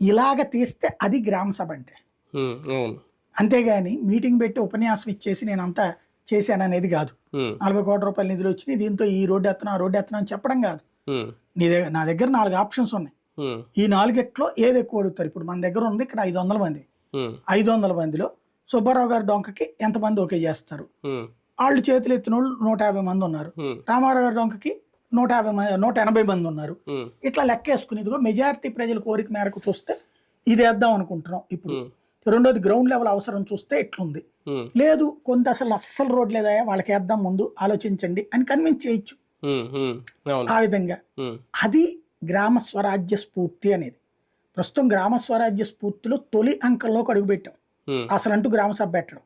ఇలాగ తీస్తే అది గ్రామ సభ అంటే. అంతేగాని మీటింగ్ పెట్టి ఉపన్యాసం ఇచ్చేసి నేను అంతా చేశాను అనేది కాదు. నలభై కోట్ల రూపాయల నిధులు వచ్చినాయి దీంతో ఈ రోడ్డు ఎత్తనా ఆ రోడ్డు ఎత్తనా అని చెప్పడం కాదు. నీ దగ్గర నా దగ్గర నాలుగు ఆప్షన్స్ ఉన్నాయి. ఈ నాలుగిట్లో ఏది ఎక్కువ అడుగుతారు? ఇప్పుడు మన దగ్గర ఉంది ఇక్కడ ఐదు వందల మంది. ఐదు వందల మందిలో సుబ్బారావు గారి డొంకకి ఎంతమంది ఓకే చేస్తారు? వాళ్ళు చేతులు ఎత్తిన వాళ్ళు నూట యాభై మంది ఉన్నారు. రామారావు గారి డొంకకి నూట యాభై మంది నూట ఎనభై మంది ఉన్నారు. ఇట్లా లెక్కేసుకుని ఇదిగో మెజారిటీ ప్రజల కోరిక మేరకు చూస్తే ఇది వేద్దాం అనుకుంటున్నాం ఇప్పుడు. రెండోది గ్రౌండ్ లెవెల్ అవసరం చూస్తే ఇట్లుంది. లేదు కొంత అసలు అస్సలు రోడ్ లేదా వాళ్ళకి వేద్దాం ముందు ఆలోచించండి అని కన్విన్స్ చేయొచ్చు. ఆ విధంగా. అది గ్రామ స్వరాజ్య స్ఫూర్తి అనేది. ప్రస్తుతం గ్రామ స్వరాజ్య స్ఫూర్తిలో తొలి అంకంలోకి అడుగుపెట్టాం. అసలు అంటూ గ్రామ సభ పెట్టడం.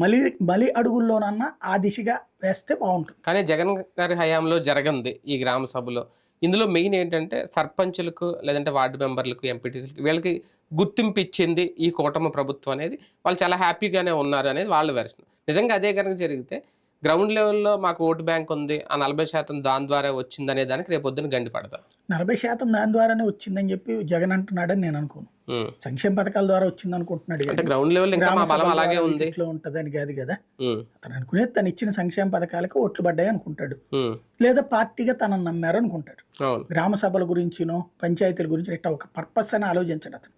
మలి మలి అడుగుల్లోనన్నా ఆ దిశగా వేస్తే బాగుంటుంది. కానీ జగన్ గారి హయాంలో జరగంది ఈ గ్రామ సభలో. ఇందులో మెయిన్ ఏంటంటే సర్పంచులకు లేదంటే వార్డు మెంబర్లకు ఎంపీటీసీలకు వీళ్ళకి గుర్తింపు ఇచ్చింది ఈ కూటమి ప్రభుత్వం అనేది. వాళ్ళు చాలా హ్యాపీగానే ఉన్నారు అనేది వాళ్ళ వెర్షన్. నిజంగా అదే కనుక జరిగితే గ్రౌండ్ లెవెల్లో మాకు ఓటు బ్యాంక్ ఉంది ఆ నలభై శాతం దాని ద్వారా వచ్చింది అనే దానికి రేపు పొద్దున గండి పడతా. నలభై శాతం దాని ద్వారానే వచ్చిందని చెప్పి జగన్ అంటున్నాడని నేను అనుకోను. సంక్షేమ పథకాల ద్వారా వచ్చింది అనుకుంటున్నాడు అంటే గ్రౌండ్ లెవెల్ ఇంకా మా బలం అలాగే ఉంది. ఇట్లా ఉంటదని కాదు కదా? ఉమ్, అతను అనుకునేది తను ఇచ్చిన సంక్షేమ పథకాలకు ఓట్లు పడ్డాయి అనుకుంటాడు. లేదా పార్టీగా తనని నమ్మారు అనుకుంటాడు. గ్రామ సభల గురించినో పంచాయతీల గురించి ఇట్లా ఒక పర్పస్ అని ఆలోచించడు అతను.